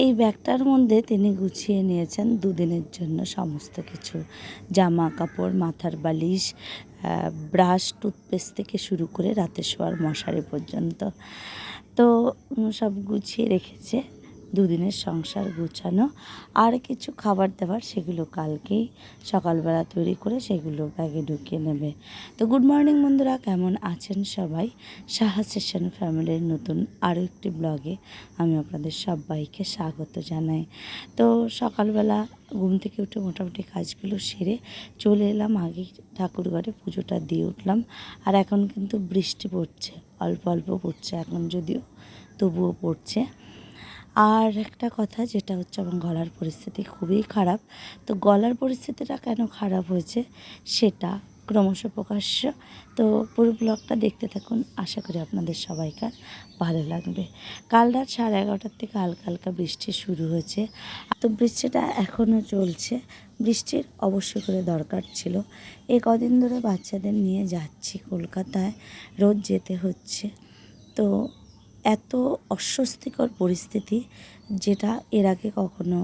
এই ব্যাগটার মধ্যে তিনি গুছিয়ে নিয়েছেন দুদিনের জন্য সমস্ত কিছু। জামা কাপড় মাথার বালিশ ব্রাশ, টুথপেস্ট থেকে শুরু করে রাতে শোয়ার মশারি পর্যন্ত। তো সব গুছিয়ে রেখেছে। দুদিনের সংসার গুছানো, আর কিছু খাবার দাবার সেগুলো কালকেই সকালবেলা তৈরি করে সেগুলো ব্যাগে ঢুকিয়ে নেবে। তো গুড মর্নিং বন্ধুরা, কেমন আছেন সবাই? সাহা সেশন ফ্যামিলির নতুন আরও একটি ব্লগে আমি আপনাদের সবাইকে স্বাগত জানাই। তো সকালবেলা ঘুম থেকে উঠে মোটামুটি কাজগুলো সেরে চলে এলাম আগেই ঠাকুরঘরে পুজোটা দিয়ে উঠলাম, আর এখন কিন্তু বৃষ্টি পড়ছে, অল্প অল্প পড়ছে এখন যদিও, তবুও পড়ছে। আর একটা কথা যেটা হচ্ছে আমার গলার পরিস্থিতি খুবই খারাপ। তো গলার পরিস্থিতিটা কেন খারাপ হয়েছে সেটা ক্রমশ প্রকাশ্য। তো পুরো ব্লগটা দেখতে থাকুন, আশা করি আপনাদের সবাইকার ভালো লাগবে। কাল রাত সাড়ে এগারোটার থেকে হালকা হালকা বৃষ্টি শুরু হয়েছে। তো বৃষ্টিটা এখনও চলছে। বৃষ্টির অবশ্যই করে দরকার ছিল। এই কদিন ধরে বাচ্চাদের নিয়ে যাচ্ছি কলকাতায়, রোজ যেতে হচ্ছে। তো এত অস্বস্তিকর পরিস্থিতি যেটা এর আগে কখনো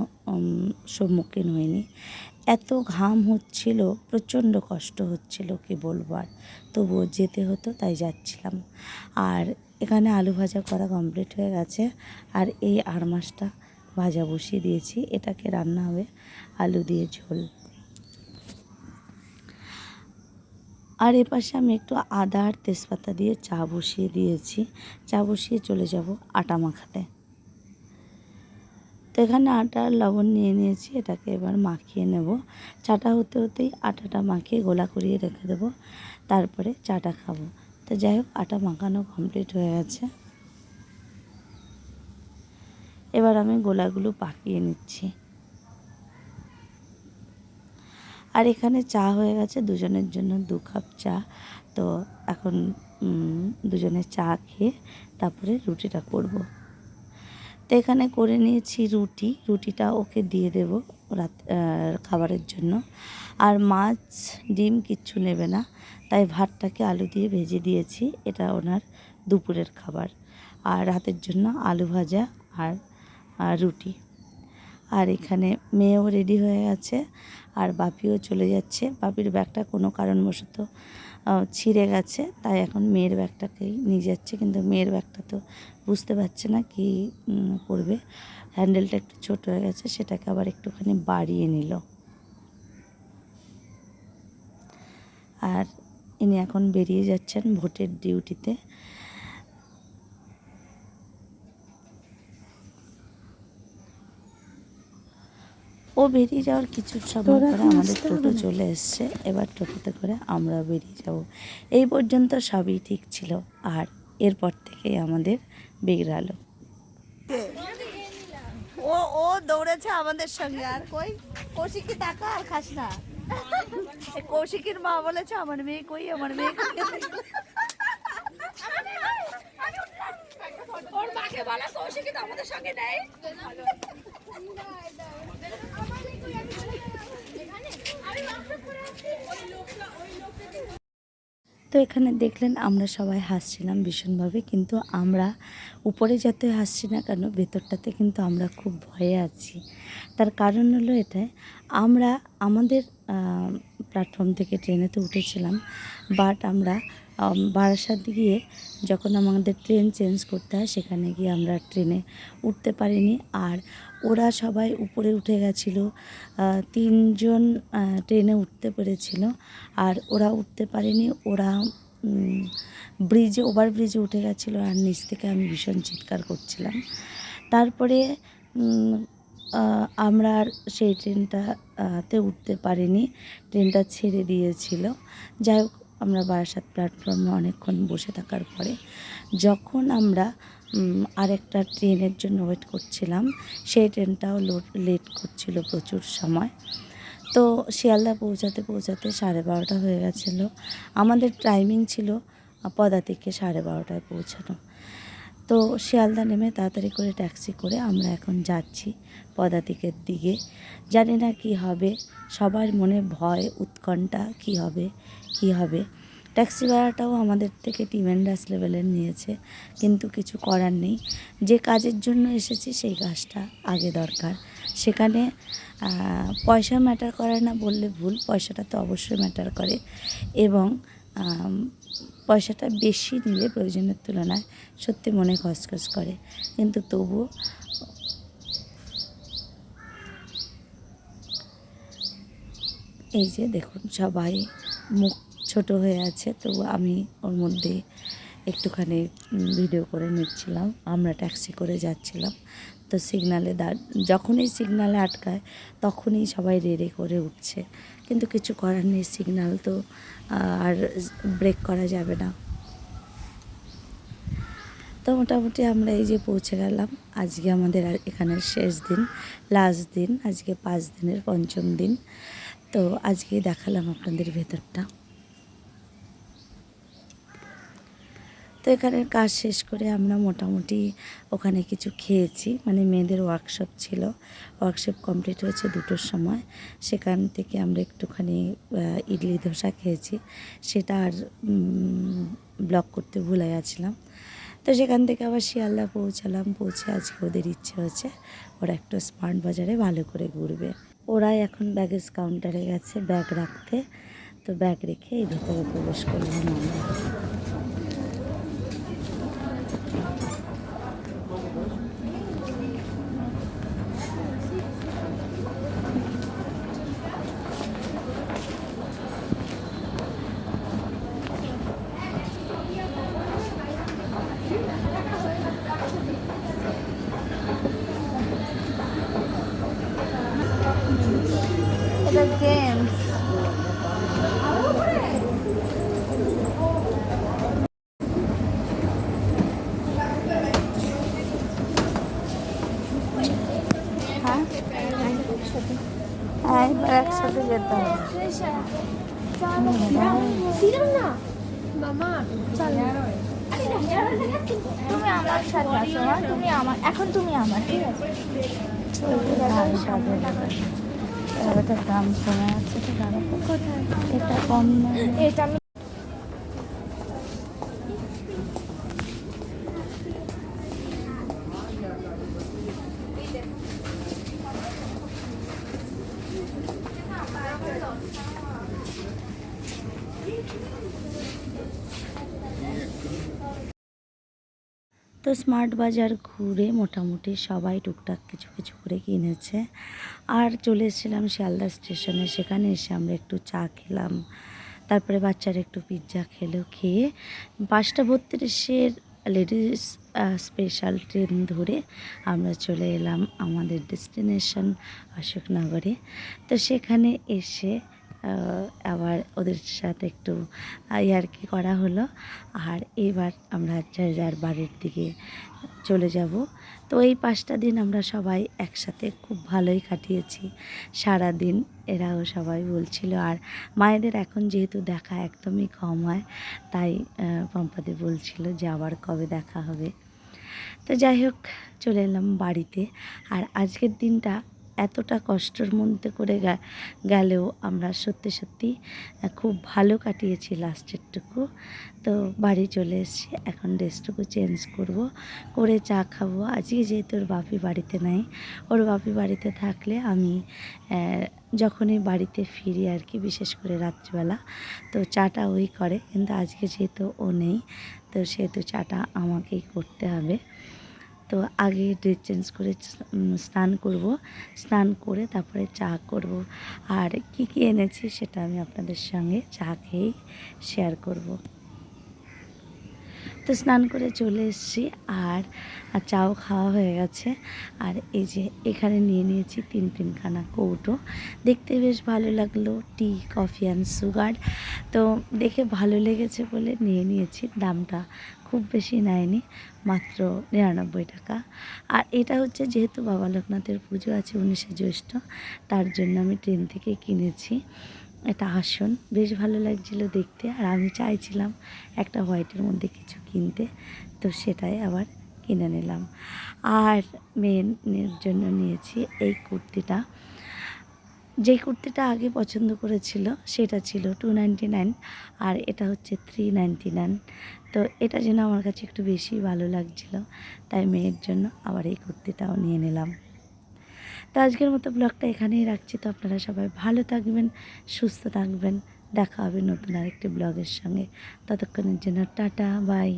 সম্মুখীন হয়নি। এত ঘাম হচ্ছিল, প্রচণ্ড কষ্ট হচ্ছিল, কি বলব আর। তবুও যেতে হতো, তাই যাচ্ছিলাম। আর এখানে আলু ভাজা করা কমপ্লিট হয়ে গেছে। আর এই আর মাছটা ভাজা বসিয়ে দিয়েছি। এটাকে রান্না হবে আলু দিয়ে ঝোল। আর এ পাশে আমি একটু আদা আর তেজপাতা দিয়ে চা বসিয়ে দিয়েছি। চা বসিয়ে চলে যাব আটা মাখাতে। তো এখানে আটা আর লবণ নিয়ে নিয়েছি, এটাকে এবার মাখিয়ে নেব। চাটা হতে হতেই আটাটা মাখিয়ে গোলা করিয়ে রেখে দেবো, তারপরে চাটা খাব। তো যাই হোক, আটা মাখানো কমপ্লিট হয়ে গেছে। এবার আমি গোলাগুলো পাকিয়ে নিচ্ছি। আর এখানে চা হয়ে গেছে, দুজনের জন্য দু কাপ চা। তো এখন দুজনে চা খেয়ে তারপরে রুটিটা করব। তো এখানে করে নিয়েছি রুটি, রুটিটা ওকে দিয়ে দেব রাত খাবারের জন্য। আর মাছ, ডিম কিচ্ছু নেবে না, তাই ভাতটাকে আলু দিয়ে ভেজে দিয়েছি, এটা ওনার দুপুরের খাবার। আর রাতের জন্য আলু ভাজা আর রুটি। আর এখানে মেয়েও রেডি হয়ে গেছে আর বাপিও চলে যাচ্ছে। বাপির ব্যাগটা কোনো কারণবশত ছিঁড়ে গেছে, তাই এখন মেয়ের ব্যাগটাকেই নিয়ে যাচ্ছে। কিন্তু মেয়ের ব্যাগটা তো বুঝতে পারছে না কি করবে। হ্যান্ডেলটা একটু ছোট হয়ে গেছে, সেটাকে আবার একটুখানি বাড়িয়ে নিল। আর ইনি এখন বেরিয়ে যাচ্ছেন ভোটের ডিউটিতে। ও বেরিয়ে যাওয়ার কিছু সময় পরে আমাদের টোটো চলে এসছে। এবার টোটোতে করে আমরা বেরিয়ে যাব। এই পর্যন্ত সবই ঠিক ছিল। আর এরপর থেকেই আমাদের বিগড়ালো। ও ও দৌড়েছে আমাদের সঙ্গে। আর কই? কৌশিকি টাকা আর খাস না। কৌশিকের মা বলেছে আমার মেয়ে কই? আমার মেয়ে কই? ওর মাকে বলা কৌশিকি তো আমাদের সঙ্গে নেই। তো এখানে দেখলেন আমরা সবাই হাসছিলাম ভীষণভাবে কিন্তু আমরা উপরে যতই হাসছি না কেন ভেতরটাতে কিন্তু আমরা খুব ভয়ে আছি। তার কারণ হলো এটাই আমরা আমাদের প্ল্যাটফর্ম থেকে ট্রেনেতে উঠেছিলাম বাট আমরা আম, বারাসাত গিয়ে যখন আমাদের ট্রেন চেঞ্জ করতে হয়, সেখানে গিয়ে আমরা ট্রেনে উঠতে পারিনি। আর ওরা সবাই উপরে উঠে গেছিল তিনজন ট্রেনে উঠতে পেরেছিল। আর ওরা উঠতে পারেনি, ওরা ব্রিজে ওভার ব্রিজে উঠে গেছিল। আর নিচ থেকে আমি ভীষণ চিৎকার করছিলাম। তারপরে আমরা আর সেই ট্রেনটাতে উঠতে পারিনি। ট্রেনটা ছেড়ে দিয়েছিল। যাই হোক আমরা বারাসাত প্ল্যাটফর্মে অনেকক্ষণ বসে থাকার পরে যখন আমরা আরেকটা ট্রেনের জন্য ওয়েট করছিলাম, সেই ট্রেনটাও লোড লেট করছিল প্রচুর সময়। তো শিয়ালদা পৌঁছাতে পৌঁছাতে সাড়ে বারোটা হয়ে গেছিল। আমাদের টাইমিং ছিল পদাতিকে সাড়ে বারোটায় পৌঁছানো। তো শিয়ালদা নেমে তাড়াতাড়ি করে ট্যাক্সি করে আমরা এখন যাচ্ছি পদাতিকের দিকে। জানি না কি হবে, সবার মনে ভয়, উৎকণ্ঠা, কি হবে কি হবে। ট্যাক্সি ভাড়াটাও আমাদের থেকে টিমেন্ডাস লেভেলের নিয়েছে, কিন্তু কিছু করার নেই। যে কাজের জন্য এসেছি সেই কাজটা আগে দরকার। সেখানে পয়সা ম্যাটার করে না বললে ভুল, পয়সাটা তো অবশ্যই ম্যাটার করে। এবং পয়সাটা বেশি নিলে প্রয়োজনের তুলনায় সত্যি মনে খসখস করে। কিন্তু তবুও এই যে দেখুন, সবাই মুখ ছোট হয়ে আছে, তো আমি ওর মধ্যে একটুখানি ভিডিও করে নিচ্ছিলাম। আমরা ট্যাক্সি করে যাচ্ছিলাম। তো সিগনালে দাঁড়, যখনই সিগনালে আটকায়, তখনই সবাই রেড়ে করে উঠছে। কিন্তু কিছু করার নেই সিগনাল তো আর ব্রেক করা যাবে না। তো মোটামুটি আমরা এই যে পৌঁছে গেলাম। আজকে আমাদের আর এখানের শেষ দিন লাস্ট দিন, আজকে পাঁচ দিনের পঞ্চম দিন। তো আজকে দেখালাম আপনাদের ভেতরটা। তো এখানের কাজ শেষ করে আমরা মোটামুটি ওখানে কিছু খেয়েছি। মানে মেয়েদের ওয়ার্কশপ ছিল। ওয়ার্কশপ কমপ্লিট হয়েছে দুটোর সময়। সেখান থেকে আমরা একটুখানি ইডলি ধোসা খেয়েছি। সেটা আর ব্লক করতে ভুলে গেছিলাম। তো সেখান থেকে আবার শিয়ালদা পৌঁছালাম। পৌঁছে আজকে ওদের ইচ্ছে হচ্ছে ওরা একটু স্মার্ট বাজারে ভালো করে ঘুরবে। ওরাই এখন ব্যাগেজ কাউন্টারে গেছে ব্যাগ রাখতে। তো ব্যাগ রেখে এই ভেতরে প্রবেশ করলাম আমরা। এটা গেমস হ্যাঁ হ্যাঁ একসাথে যেতে তুমি আমার সাথে আসো মা তুমি আমার এখন তুমি আমার। ঠিক আছে দাম আছে এটা কম এটা তো স্মার্ট বাজার ঘুরে মোটামুটি সবাই টুকটাক কিছু কিছু করে কিনেছে। আর চলে এসেছিলাম শিয়ালদা স্টেশনে। সেখানে এসে আমরা একটু চা খেলাম। তারপরে বাচ্চারা একটু পিৎজা খেলো, খেয়ে পাঁচটা বত্রিশের লেডিস স্পেশাল ট্রেন ধরে আমরা চলে এলাম আমাদের ডেস্টিনেশন অশোকনগরে। তো সেখানে এসে আবার ওদের সাথে একটু ইয়ার্কি করা হলো। আর এবার আমরা যার যার বাড়ির দিকে চলে যাব। তো এই পাঁচটা দিন আমরা সবাই একসাথে খুব ভালোই কাটিয়েছি। সারা দিন এরাও সবাই বলছিল, আর মায়েদের এখন যেহেতু দেখা একদমই কম হয়, তাই পম্পাদি বলছিল যে আবার কবে দেখা হবে। তো যাই হোক, চলে এলাম বাড়িতে। আর আজকের দিনটা এতটা কষ্টের মধ্যে করে গেলেও আমরা সত্যি সত্যি খুব ভালো কাটিয়েছি লাস্টেরটুকু তো বাড়ি চলে এসেছি, এখন ড্রেসটুকু চেঞ্জ করব, করে চা খাব। আজকে যেহেতু ওর বাপি বাড়িতে নাই, ওর বাপি বাড়িতে থাকলে আমি যখনই বাড়িতে ফিরি আর কি, বিশেষ করে রাত্রিবেলা, তো চাটা ওই করে। কিন্তু আজকে যেহেতু ও নেই, তো সেহেতু চাটা আমাকেই করতে হবে। তো আগে ড্রেস চেঞ্জ করে স্নান করব। স্নান করে তারপরে চা করব। আর কি কি এনেছি সেটা আমি আপনাদের সঙ্গে চা খেয়েই শেয়ার করব। তো স্নান করে চলে এসেছি আর চাও খাওয়া হয়ে গেছে। আর এই যে এখানে নিয়ে নিয়েছি তিন তিনখানা কৌটো। দেখতে বেশ ভালো লাগল, টি, কফি অ্যান্ড সুগার তো দেখে ভালো লেগেছে বলে নিয়ে নিয়েছি। দামটা খুব বেশি নেয়নি, মাত্র নিরানব্বই টাকা। আর এটা হচ্ছে যেহেতু বাবা লোকনাথের পুজো আছে উনিশে জ্যৈষ্ঠ, তার জন্য আমি ট্রেন থেকে কিনেছি। এটা আসন। বেশ ভালো লাগছিল দেখতে। আর আমি চাইছিলাম একটা হোয়াইটের মধ্যে কিছু কিনতে। তো সেটাই আবার কিনে নিলাম। আর মেয়ের জন্য নিয়েছি এই কুর্তিটা। যেই কুর্তিটা আগে পছন্দ করেছিল সেটা ছিল টু নাইনটি নাইন আর এটা হচ্ছে থ্রি নাইনটি নাইন তো এটা যেন আমার কাছে একটু বেশি ভালো লাগছিল, তাই মেয়ের জন্য আবার এই কুর্তিটাও নিয়ে নিলাম। তো আজকের মতো ব্লগটা এখানেই রাখছি। তো আপনারা সবাই ভালো থাকবেন, সুস্থ থাকবেন। দেখা হবে নতুন আরেকটি ব্লগের সঙ্গে। ততক্ষণের জন্য টাটা, বাই।